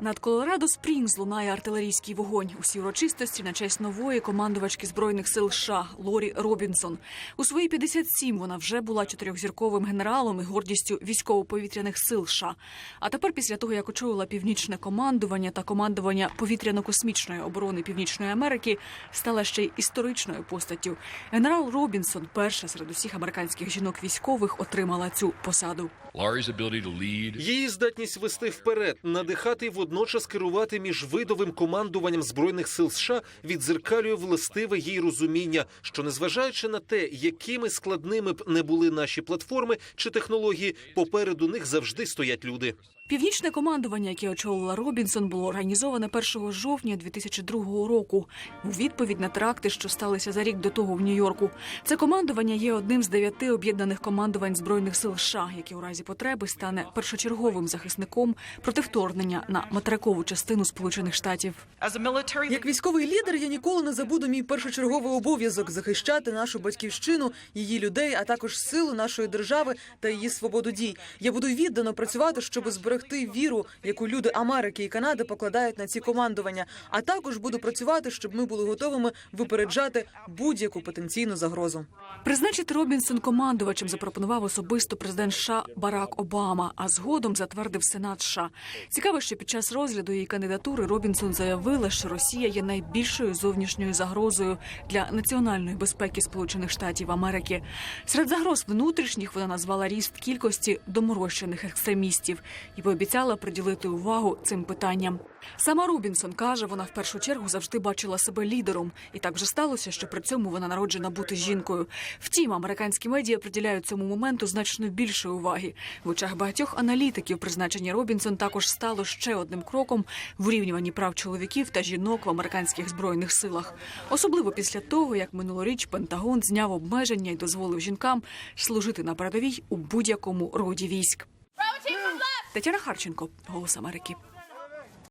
Над Колорадо Спрінгс лунає артилерійський вогонь. Усі урочистості на честь нової командувачки збройних сил США Лорі Робінсон. У свої 57 вона вже була чотирьохзірковим генералом і гордістю військово-повітряних сил США. А тепер, після того як очолила північне командування та командування повітряно-космічної оборони Північної Америки, стала ще й історичною постаттю. Генерал Робінсон, перша серед усіх американських жінок військових, отримала цю посаду. Laurie's ability to lead Її здатність вести вперед, надихати і водночас керувати міжвидовим командуванням збройних сил США віддзеркалює властиве їй розуміння, що незважаючи на те, якими складними б не були наші платформи чи технології, попереду них завжди стоять люди. Північне командування, яке очолила Робінсон, було організоване 1 жовтня 2002 року у відповідь на теракти, що сталися за рік до того в Нью-Йорку. Це командування є одним з дев'яти об'єднаних командувань збройних сил США, яке у разі потреби стане першочерговим захисником проти вторгнення на материкову частину Сполучених Штатів. Як військовий лідер, я ніколи не забуду мій першочерговий обов'язок захищати нашу батьківщину, її людей, а також силу нашої держави та її свободу дій. Я буду віддано працювати, щоб зберегти віру, яку люди Америки і Канади покладають на ці командування. А також буду працювати, щоб ми були готовими випереджати будь-яку потенційну загрозу. Призначити Робінсон командувачем запропонував особисто президент США Барак Обама, а згодом затвердив Сенат США. Цікаво, що під час розгляду її кандидатури Робінсон заявила, що Росія є найбільшою зовнішньою загрозою для національної безпеки Сполучених Штатів Америки. Серед загроз внутрішніх вона назвала ріст кількості доморощених екстремістів і пообіцяла приділити увагу цим питанням. Сама Робінсон каже, вона в першу чергу завжди бачила себе лідером, і так вже сталося, що при цьому вона народжена бути жінкою. Втім, американські медіа приділяють цьому моменту значно більше уваги. В очах багатьох аналітиків призначення Робінсон також стало ще одним кроком в урівнюванні прав чоловіків та жінок в американських збройних силах, особливо після того, як минулоріч Пентагон зняв обмеження і дозволив жінкам служити на передовій у будь-якому роді військ. Тетяна Харченко, Голос Америки.